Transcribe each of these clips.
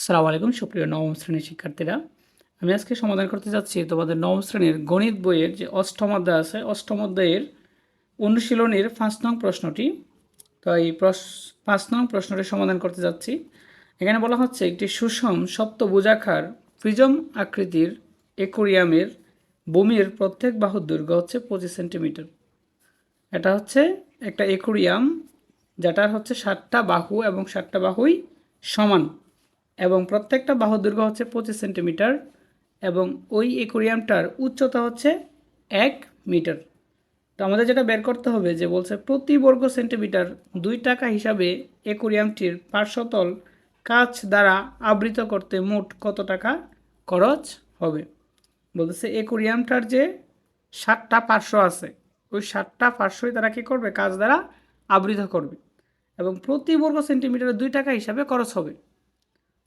আসসালামু আলাইকুম, সুপ্রিয় নবম শ্রেণির শিক্ষার্থীরা। আমি আজকে সমাধান করতে যাচ্ছি তোমাদের নবম শ্রেণির গণিত বইয়ের যে অষ্টম অধ্যায় আছে, অষ্টম অধ্যায়ের অনুশীলনের পাঁচ নং প্রশ্নটি। তো এই পাঁচ নং প্রশ্নটি সমাধান করতে যাচ্ছি। এখানে বলা হচ্ছে, একটি সুষম সপ্ত সপ্তভুজাকার প্রিজম আকৃতির একুরিয়ামের বমির প্রত্যেক বাহুর দৈর্ঘ্য হচ্ছে পঁচিশ সেন্টিমিটার। এটা হচ্ছে একটা একুরিয়াম, যেটার হচ্ছে ষাটটা বাহু এবং ষাটটা বাহুই সমান। এবং প্রত্যেকটা বাহু দৈর্ঘ্য হচ্ছে পঁচিশ সেন্টিমিটার এবং ওই একুরিয়ামটার উচ্চতা হচ্ছে এক মিটার। তো আমাদের যেটা বের করতে হবে যে বলছে প্রতি বর্গ সেন্টিমিটার দুই টাকা হিসাবে একুরিয়ামটির পার্শ্বতল কাচ দ্বারা আবৃত করতে মোট কত টাকা খরচ হবে? বলতেছে একুরিয়ামটার যে ষাটটা পার্শ্ব আছে, ওই ষাটটা পার্শ্বই তারা কী করবে? কাজ দ্বারা আবৃত করবে এবং প্রতি বর্গ সেন্টিমিটারে দুই টাকা হিসাবে খরচ হবে।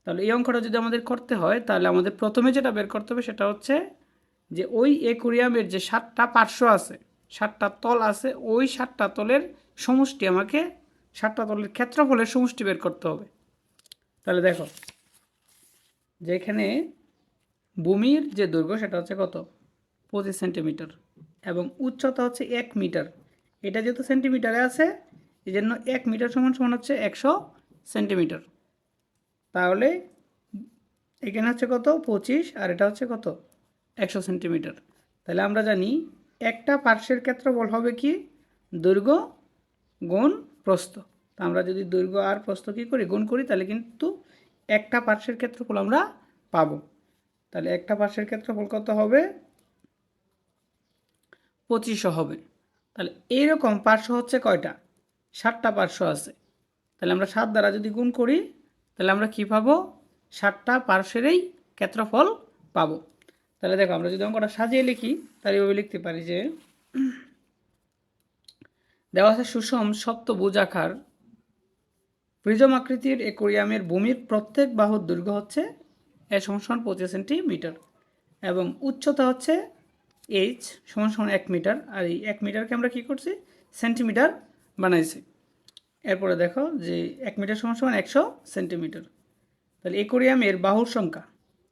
তাহলে এই অঙ্কটা যদি আমাদের করতে হয়, তাহলে আমাদের প্রথমে যেটা বের করতে হবে সেটা হচ্ছে যে ওই একুরিয়ামের যে সাতটা পার্শ্ব আছে, সাতটা তল আছে, ওই সাতটা তলের সমষ্টি আমাকে, সাতটা তলের ক্ষেত্রফলের সমষ্টি বের করতে হবে। তাহলে দেখো যেখানে ভূমির যে দৈর্ঘ্য সেটা হচ্ছে কত? পঁচিশ সেন্টিমিটার। এবং উচ্চতা হচ্ছে এক মিটার। এটা যেহেতু সেন্টিমিটারে আছে এই জন্য এক মিটার সমান সমান হচ্ছে একশো সেন্টিমিটার। তাহলে এখানে হচ্ছে কত? পঁচিশ, আর এটা হচ্ছে কত? একশো সেন্টিমিটার। তাহলে আমরা জানি একটা পার্শ্বের ক্ষেত্রফল হবে কি? দৈর্ঘ্য গুণ প্রস্থ। তা আমরা যদি দৈর্ঘ্য আর প্রস্থ কী করি? গুণ করি, তাহলে কিন্তু একটা পার্শ্বের ক্ষেত্রফল আমরা পাব। তাহলে একটা পার্শ্বের ক্ষেত্রফল কত হবে? পঁচিশশো হবে। তাহলে এইরকম পার্শ্ব হচ্ছে কয়টা? ষাটটা পার্শ্ব আছে। তাহলে আমরা সাত দ্বারা যদি গুণ করি তাহলে আমরা কী পাবো? ষাটটা পার্শ্বেরই ক্ষেত্রফল পাবো। তাহলে দেখো, আমরা যদি অঙ্কটা সাজিয়ে লিখি, তাহলে এভাবে লিখতে পারি যে দেওয়া আছে সুষম সপ্তভুজ আকার প্রিজম আকৃতির একোরিয়ামের ভূমির প্রত্যেক বাহুর দৈর্ঘ্য হচ্ছে এ সমান পঁচিশ সেন্টিমিটার এবং উচ্চতা হচ্ছে এইচ সমান সমান এক মিটার। আর এই এক মিটারকে আমরা কী করছি? সেন্টিমিটার বানাইছি। এরপরে দেখো যে এক মিটার সমান সমান একশো সেন্টিমিটার। তাহলে একুরিয়ামের বাহুর সংখ্যা।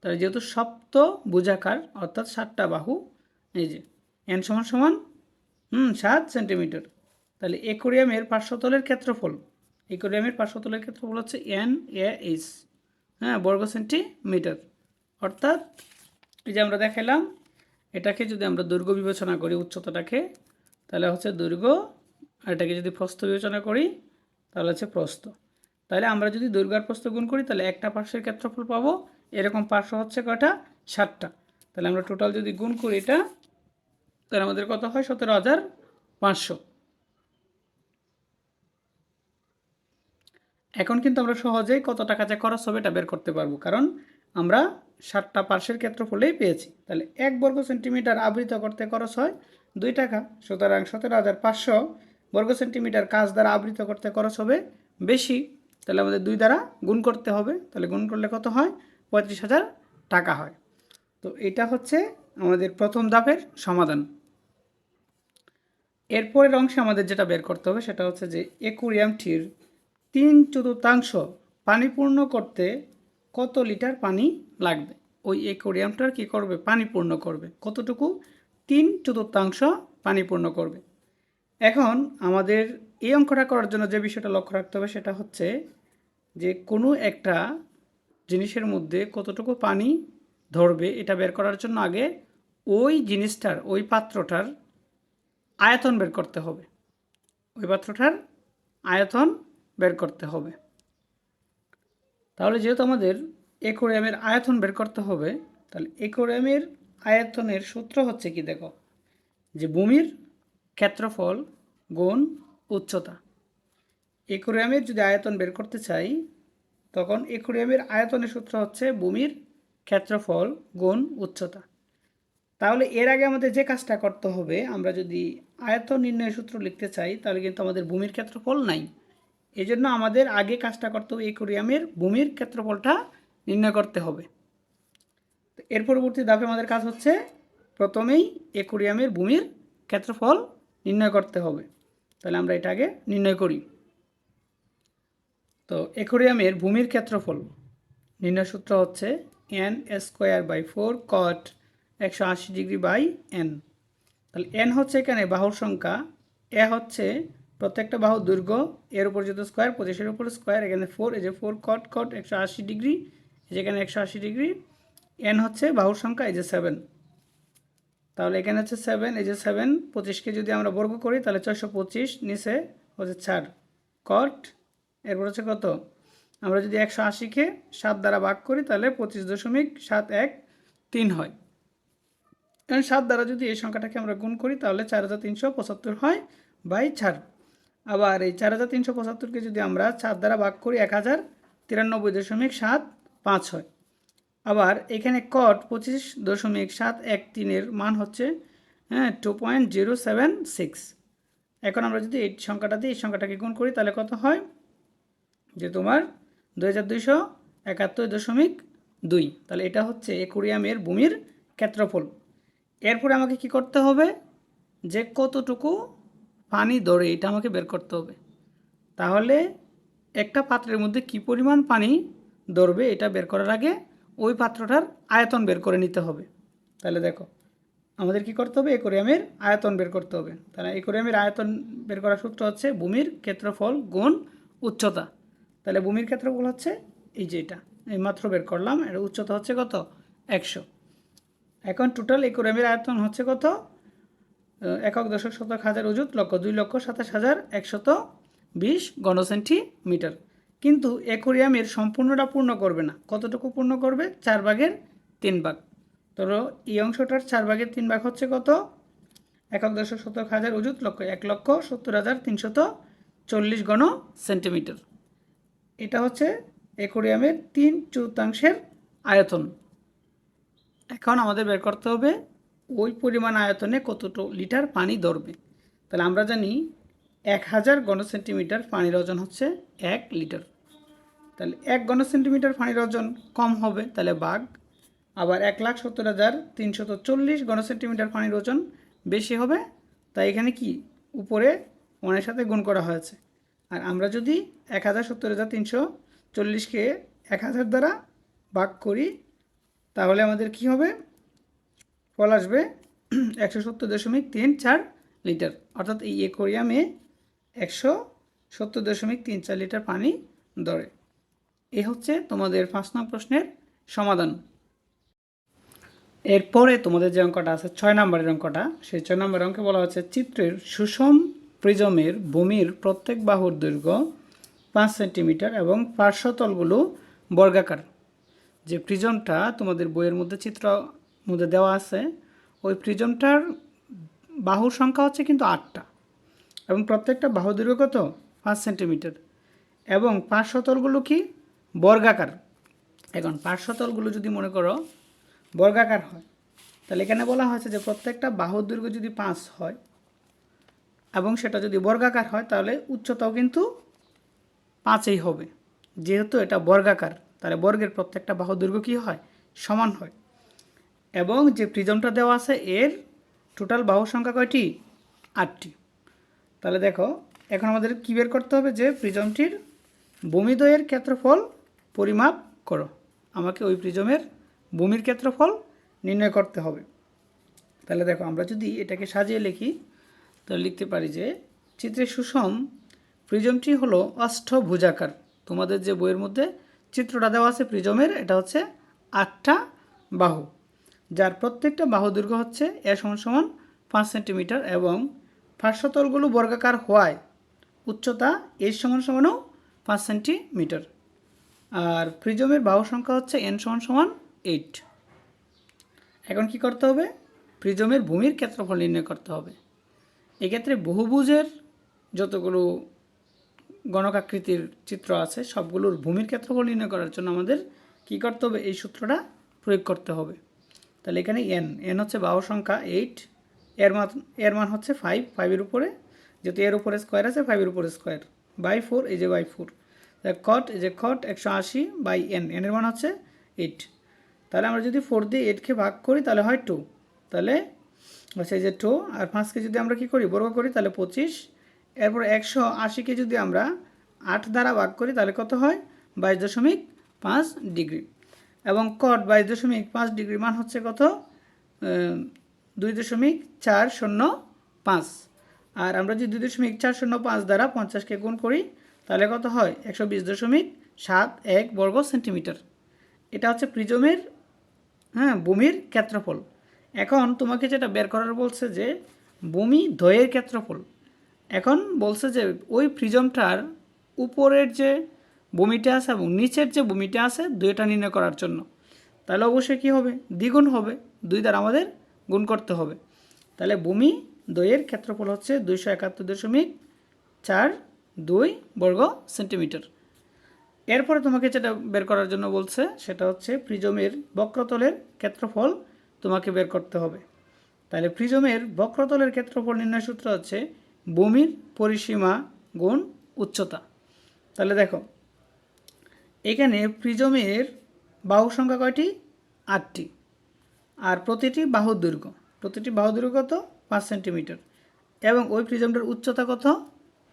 তাহলে যেহেতু সপ্ত বুজাকার অর্থাৎ সাতটা বাহু, এই যে এন সমান সমান, হুম, সাত সেন্টিমিটার। তাহলে একুরিয়ামের পার্শ্বতলের ক্ষেত্রফল একোরিয়ামের পার্শ্বতলের ক্ষেত্রফল হচ্ছে এন এ এইচ হ্যাঁ বর্গ সেন্টিমিটার। অর্থাৎ এই যে আমরা দেখালাম এটাকে যদি আমরা দৈর্ঘ্য বিবেচনা করি উচ্চতাটাকে, তাহলে হচ্ছে দৈর্ঘ্য, আর এটাকে যদি প্রস্থ বিবেচনা করি তাহলে হচ্ছে প্রস্থ। তাহলে আমরা যদি দৈর্ঘ্য প্রস্থ গুণ করি, তাহলে একটা পার্শ্বের ক্ষেত্রফল পাবো। এরকম পার্শ্ব হচ্ছে কয়টা? ষাটটা তাহলে আমরা টোটাল যদি গুণ করি এটা, তাহলে আমাদের কত হয়? সতেরো হাজার পাঁচশো। এখন কিন্তু আমরা সহজেই কত টাকা যে খরচ হবে এটা বের করতে পারব। কারণ আমরা ষাটটা পার্শ্বের ক্ষেত্রফলেই পেয়েছি। তাহলে এক বর্গ সেন্টিমিটার আবৃত করতে খরচ হয় দুই টাকা। সুতরাং সতেরো হাজার পাঁচশো বর্গ সেন্টিমিটার কাজ দ্বারা আবৃত করতে খরচ হবে বেশি, তাহলে আমাদের দুই দ্বারা গুণ করতে হবে। তাহলে গুণ করলে কত হয়? পঁয়ত্রিশ হাজার টাকা হয়। তো এটা হচ্ছে আমাদের প্রথম ধাপের সমাধান। এরপরের অংশে আমাদের যেটা বের করতে হবে সেটা হচ্ছে যে একুরিয়ামটির তিন চতুর্থাংশ পানি পূর্ণ করতে কত লিটার পানি লাগবে? ওই একুরিয়ামটার কী করবে? পানি পূর্ণ করবে। কতটুকু? তিন চতুর্থাংশ পানি পূর্ণ করবে। এখন আমাদের এই অঙ্কটা করার জন্য যে বিষয়টা লক্ষ্য রাখতে হবে সেটা হচ্ছে যে কোনো একটা জিনিসের মধ্যে কতটুকু পানি ধরবে এটা বের করার জন্য আগে ওই জিনিসটার, ওই পাত্রটার আয়তন বের করতে হবে। ওই পাত্রটার আয়তন বের করতে হবে। তাহলে যেহেতু আমাদের একোরিয়ামের আয়তন বের করতে হবে, তাহলে একোরিয়ামের আয়তনের সূত্র হচ্ছে কি দেখো? যে ভূমির ক্ষেত্রফল গুণ উচ্চতা। একুরিয়ামের যদি আয়তন বের করতে চাই, তখন একুরিয়ামের আয়তনের সূত্র হচ্ছে ভূমির ক্ষেত্রফল গুণ উচ্চতা। তাহলে এর আগে আমাদের যে কাজটা করতে হবে, আমরা যদি আয়তন নির্ণয়ের সূত্র লিখতে চাই, তাহলে কিন্তু আমাদের ভূমির ক্ষেত্রফল নাই। এই জন্য আমাদের আগে কাজটা করতে হবে একুরিয়ামের ভূমির ক্ষেত্রফলটা নির্ণয় করতে হবে। এর পরবর্তী ধাপে আমাদের কাজ হচ্ছে, প্রথমেই একুরিয়ামের ভূমির ক্ষেত্রফল নির্ণয় করতে হবে। তাহলে আমরা এটা আগে নির্ণয় করি। তো একুরিয়ামের ভূমির ক্ষেত্রফল, নির্ণয় সূত্র হচ্ছে N square by four cot একশো আশি ডিগ্রি বাই এন তাহলে এন হচ্ছে এখানে বাহুর সংখ্যা এ হচ্ছে প্রত্যেকটা বাহুর দৈর্ঘ্য, এর উপর যেহেতু স্কোয়ার পঁচিশের উপর স্কোয়ার এখানে ফোর এই যে ফোর কট কট একশো আশি ডিগ্রি যেখানে একশো আশি ডিগ্রি এন হচ্ছে বাহুর সংখ্যা, এই যে সেভেন তাহলে এখানে হচ্ছে সেভেন এই যে সেভেন পঁচিশকে যদি আমরা বর্গ করি, তাহলে ছয়শো পঁচিশ, নিচে হচ্ছে চার। কট এরপর হচ্ছে কত? আমরা যদি একশো আশিকে সাত দ্বারা ভাগ করি, তাহলে পঁচিশ দশমিক সাত এক তিন হয়। কারণ সাত দ্বারা যদি এই সংখ্যাটাকে আমরা গুণ করি, তাহলে চার হাজার তিনশো পঁচাত্তর হয় বাই চার। আবার এই চার হাজার তিনশো পঁচাত্তরকে যদি আমরা চার দ্বারা ভাগ করি, এক হাজার তিরানব্বই দশমিক সাত পাঁচ হয়। আবার এখানে কট পঁচিশ দশমিক সাত এক তিনের মান হচ্ছে হ্যাঁ two point zero seven six এখন আমরা যদি এই সংখ্যাটা দিয়ে এই সংখ্যাটাকে গুণ করি, তাহলে কত হয়? যে তোমার দুই হাজার দুইশো একাত্তর দশমিক দুই। তাহলে এটা হচ্ছে একুরিয়ামের ভূমির ক্ষেত্রফল। এরপরে আমাকে কি করতে হবে? যে কতটুকু পানি ধরে, এটা আমাকে বের করতে হবে। তাহলে একটা পাত্রের মধ্যে কি পরিমাণ পানি ধরবে, এটা বের করার আগে ওই পাত্রটার আয়তন বের করে নিতে হবে। তাহলে দেখো, আমাদের কি করতে হবে? একোরিয়ামের আয়তন বের করতে হবে। তাহলে একোরিয়ামের আয়তন বের করার সূত্র হচ্ছে ভূমির ক্ষেত্রফল গুণ উচ্চতা। তাহলে ভূমির ক্ষেত্রফল হচ্ছে এই যে এটা, এই মাত্র বের করলাম, এর উচ্চতা হচ্ছে কত? একশো। এখন টোটাল একোরিয়ামের আয়তন হচ্ছে কত? একক দশক শতক হাজার অযুত লক্ষ দুই লক্ষ সাতাশ হাজার একশত বিশ গণসেন্টিমিটার কিন্তু একোরিয়ামের সম্পূর্ণটা পূর্ণ করবে না। কতটুকু পূর্ণ করবে? চার ভাগের তিন ভাগ। ধরো, এই অংশটার চার ভাগের তিন ভাগ হচ্ছে কত? একক দশক শতক হাজার অযুত লক্ষ, এক লক্ষ সত্তর হাজার তিনশত চল্লিশ গণ সেন্টিমিটার। এটা হচ্ছে একোরিয়ামের তিন চতুর্থাংশের আয়তন। এখন আমাদের বের করতে হবে, ওই পরিমাণ আয়তনে কতটো লিটার পানি ধরবে? তাহলে আমরা জানি এক হাজার ঘন সেন্টিমিটার পানির ওজন হচ্ছে এক লিটার। তাহলে এক ঘন সেন্টিমিটার পানির ওজন কম হবে, তাহলে বাঘ। আবার এক লাখ সত্তর হাজার তিনশত চল্লিশ ঘন সেন্টিমিটার পানির ওজন বেশি হবে, তাই এখানে কি? উপরে ওয়ানের সাথে গুণ করা হয়েছে। আর আমরা যদি এক হাজার সত্তর হাজার তিনশো চল্লিশকে এক হাজার দ্বারা ভাগ করি, তাহলে আমাদের কি হবে? ফল আসবে একশো সত্তর দশমিক তিন চার লিটার। অর্থাৎ এই একোরিয়ামে একশো সত্তর দশমিক তিন চার লিটার পানি ধরে। এ হচ্ছে তোমাদের পাঁচ নং প্রশ্নের সমাধান। এরপরে তোমাদের যে অঙ্কটা আছে, ছয় নম্বরের অঙ্কটা, সেই ছয় নম্বরের অঙ্কে বলা হচ্ছে, চিত্রের সুষম প্রিজমের ভূমির প্রত্যেক বাহুর দৈর্ঘ্য পাঁচ সেন্টিমিটার এবং পার্শ্বতলগুলো বর্গাকার। যে প্রিজমটা তোমাদের বইয়ের মধ্যে চিত্র মধ্যে দেওয়া আছে, ওই প্রিজমটার বাহুর সংখ্যা হচ্ছে কিন্তু আটটা এবং প্রত্যেকটা বাহু দৈর্ঘ্য কত? পাঁচ সেন্টিমিটার। এবং পার্শ্বতলগুলো কি? বর্গাকার। এখন পার্শ্বতলগুলো যদি মনে করো বর্গাকার হয়, তাহলে এখানে বলা হয়েছে যে প্রত্যেকটা বাহুর দৈর্ঘ্য যদি পাঁচ হয় এবং সেটা যদি বর্গাকার হয়, তাহলে উচ্চতাও কিন্তু পাঁচই হবে। যেহেতু এটা বর্গাকার, তাহলে বর্গের প্রত্যেকটা বাহু দৈর্ঘ্য কী হয়? সমান হয়। এবং যে প্রিজমটা দেওয়া আছে, এর টোটাল বাহু সংখ্যা কয়টি? আটটি। তাহলে দেখো, এখন আমাদের কী বের করতে হবে? যে প্রিজমটির ভূমিদ্বয়ের ক্ষেত্রফল পরিমাপ করো। আমাকে ওই প্রিজমের ভূমির ক্ষেত্রফল নির্ণয় করতে হবে। তাহলে দেখো, আমরা যদি এটাকে সাজিয়ে লিখি, তাহলে লিখতে পারি যে চিত্রে সুষম প্রিজমটি হলো অষ্টভুজাকার তোমাদের যে বইয়ের মধ্যে চিত্রটা দেওয়া আছে প্রিজমের, এটা হচ্ছে আটটা বাহু। যার প্রত্যেকটা বাহু দৈর্ঘ্য হচ্ছে এ সমান সমান পাঁচ সেন্টিমিটার এবং পার্শ্বতলগুলো বর্গাকার হওয়ায় উচ্চতা এর সমান সমানও পাঁচ সেন্টিমিটার। আর প্রিজমের বাহু সংখ্যা হচ্ছে এন সমান সমান এইট এখন কি করতে হবে? প্রিজমের ভূমির ক্ষেত্রফল নির্ণয় করতে হবে। এক্ষেত্রে বহুভুজের যতগুলো গণকাকৃতির চিত্র আছে, সবগুলোর ভূমির ক্ষেত্রফল নির্ণয় করার জন্য আমাদের কি করতে হবে? এই সূত্রটা প্রয়োগ করতে হবে। তাহলে এখানে এন এন হচ্ছে বাহু সংখ্যা এইট এর মান এর মান হচ্ছে ফাইভ ফাইভের উপরে। যেহেতু এর উপরে স্কোয়ার আছে ফাইভের উপরে স্কোয়ার বাই ফোর এই যে বাই ফোর কট যে কট একশো আশি বাই এন এনের মান হচ্ছে এইট তাহলে আমরা যদি ফোর দিয়ে এইটকে ভাগ করি, তাহলে হয় টু তাহলে হচ্ছে যে টু আর পাঁচকে যদি আমরা কি করি, বর্গ করি, তাহলে পঁচিশ. এরপর একশো আশিকে যদি আমরা আট দ্বারা ভাগ করি, তাহলে কত হয়? বাইশ দশমিক পাঁচ ডিগ্রি. এবং কট বাইশ দশমিক পাঁচ ডিগ্রি মান হচ্ছে কত? দুই দশমিক চার শূন্য পাঁচ. আর আমরা যদি দুই দশমিক চার শূন্য পাঁচ দ্বারা পঞ্চাশকে গুণ করি তাহলে কত হয়? একশো বিশ দশমিক সাত এক বর্গ সেন্টিমিটার। এটা হচ্ছে প্রিজমের হ্যাঁ ভূমির ক্ষেত্রফল। এখন তোমাকে যেটা বের করার বলছে যে, ভূমি দ্বয়ের ক্ষেত্রফল। এখন বলছে যে, ওই প্রিজমটার উপরের যে ভূমিটা আছে এবং নিচের যে ভূমিটা আছে, দুইটা নির্ণয় করার জন্য। তাহলে অবশ্যই কী হবে? দ্বিগুণ হবে। দুই দ্বারা আমাদের গুণ করতে হবে। তাহলে ভূমি দ্বয়ের ক্ষেত্রফল হচ্ছে দুইশো একাত্তর দশমিক চার দুই বর্গ সেন্টিমিটার। এরপরে তোমাকে যেটা বের করার জন্য বলছে, সেটা হচ্ছে প্রিজমের বক্রতলের ক্ষেত্রফল তোমাকে বের করতে হবে। তাহলে প্রিজমের বক্রতলের ক্ষেত্রফল নির্ণয় সূত্র হচ্ছে ভূমির পরিসীমা গুণ উচ্চতা। তাহলে দেখো, এখানে প্রিজমের বাহু সংখ্যা কয়টি? আটটি। আর প্রতিটি বাহুর দৈর্ঘ্য, প্রতিটি বাহু দৈর্ঘ্য কত? পাঁচ সেন্টিমিটার। এবং ওই প্রিজমটার উচ্চতা কত?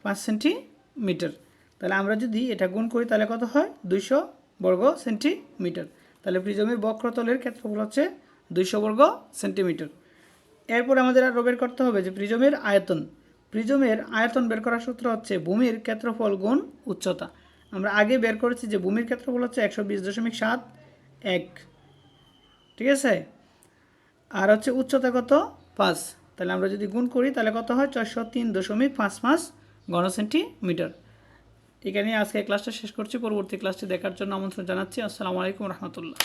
পাঁচ সেন্টিমিটার। তাহলে আমরা যদি এটা গুণ করি, তাহলে কত হয়? দুইশো বর্গ সেন্টিমিটার। তাহলে প্রিজমের বক্রতলের ক্ষেত্রফল হচ্ছে দুইশো বর্গ সেন্টিমিটার। এরপর আমাদের আরও বের করতে হবে যে প্রিজমের আয়তন। প্রিজমের আয়তন বের করার সূত্র হচ্ছে ভূমির ক্ষেত্রফল গুণ উচ্চতা। আমরা আগে বের করেছি যে ভূমির ক্ষেত্রফল হচ্ছে একশো বিশ দশমিক সাত এক। ঠিক আছে? আর হচ্ছে উচ্চতা কত? পাঁচ। তাহলে আমরা যদি গুণ করি, তাহলে কত হয়? ছয়শো তিন দশমিক পাঁচ পাঁচ ঘন সেন্টিমিটার এখানে আজকে ক্লাসটা শেষ করছি। পরবর্তী ক্লাসটি দেখার জন্য আমন্ত্রণ জানাচ্ছি। আসসালামু আলাইকুম রহমতুল্লাহ।